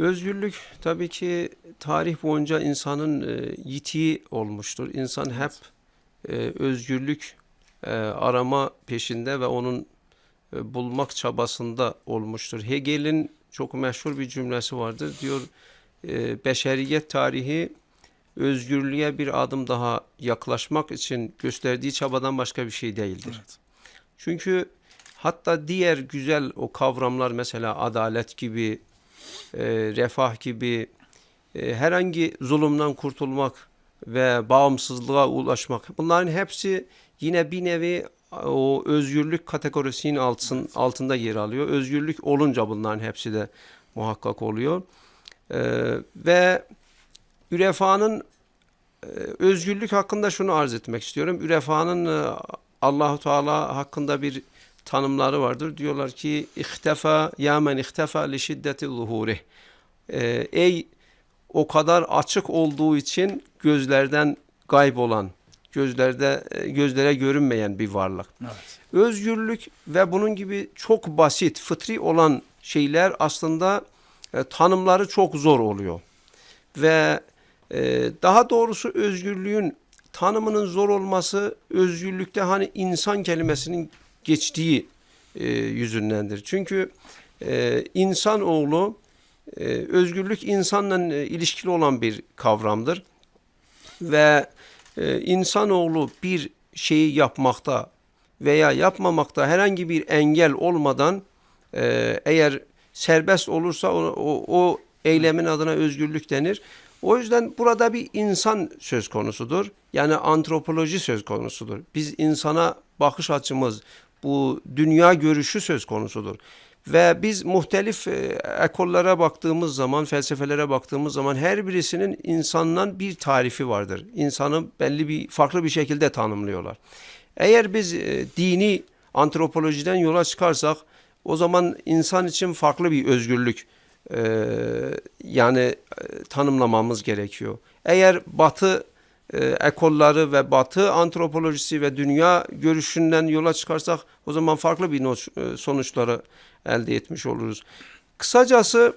Özgürlük tabii ki tarih boyunca insanın e, yitiği olmuştur. İnsan hep e, özgürlük e, arama peşinde ve onun e, bulmak çabasında olmuştur. Hegel'in çok meşhur bir cümlesi vardır. Diyor e, beşeriyet tarihi özgürlüğe bir adım daha yaklaşmak için gösterdiği çabadan başka bir şey değildir. Evet. Çünkü hatta diğer güzel o kavramlar mesela adalet gibi, e, refah gibi, e, herhangi zulümden kurtulmak ve bağımsızlığa ulaşmak bunların hepsi yine bir nevi o özgürlük kategorisinin altın, altında yer alıyor. Özgürlük olunca bunların hepsi de muhakkak oluyor. E, ve Ürefa'nın e, özgürlük hakkında şunu arz etmek istiyorum. Ürefa'nın e, Allahu Teala hakkında bir tanımları vardır. Diyorlar ki ihtefa ya men ihtefa li şiddeti zuhuri. E, ey o kadar açık olduğu için gözlerden kaybolan, gözlerde e, gözlere görünmeyen bir varlık. Evet. Özgürlük ve bunun gibi çok basit, fıtri olan şeyler aslında e, tanımları çok zor oluyor. Ve e, daha doğrusu özgürlüğün tanımının zor olması özgürlükte hani insan kelimesinin geçtiği e, yüzündendir. Çünkü e, insanoğlu e, özgürlük insanla e, ilişkili olan bir kavramdır. Ve e, insanoğlu bir şeyi yapmakta veya yapmamakta herhangi bir engel olmadan e, eğer serbest olursa o, o, o eylemin adına özgürlük denir. O yüzden burada bir insan söz konusudur. Yani antropoloji söz konusudur. Biz insana bakış açımız, bu dünya görüşü söz konusudur. Ve biz muhtelif e, ekollara baktığımız zaman, felsefelere baktığımız zaman her birisinin insandan bir tarifi vardır. İnsanı belli bir farklı bir şekilde tanımlıyorlar. Eğer biz e, dini antropolojiden yola çıkarsak o zaman insan için farklı bir özgürlük e, yani tanımlamamız gerekiyor. Eğer batı e, ekolları ve batı antropolojisi ve dünya görüşünden yola çıkarsak o zaman farklı bir e, sonuçları elde etmiş oluruz. Kısacası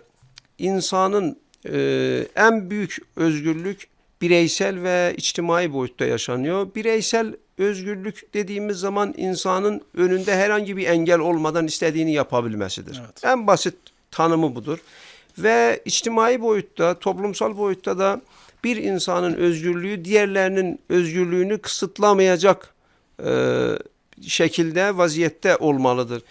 insanın e, en büyük özgürlük bireysel ve içtimai boyutta yaşanıyor. Bireysel özgürlük dediğimiz zaman insanın önünde herhangi bir engel olmadan istediğini yapabilmesidir. Evet. En basit tanımı budur. Ve içtimai boyutta, toplumsal boyutta da bir insanın özgürlüğü diğerlerinin özgürlüğünü kısıtlamayacak e, şekilde vaziyette olmalıdır.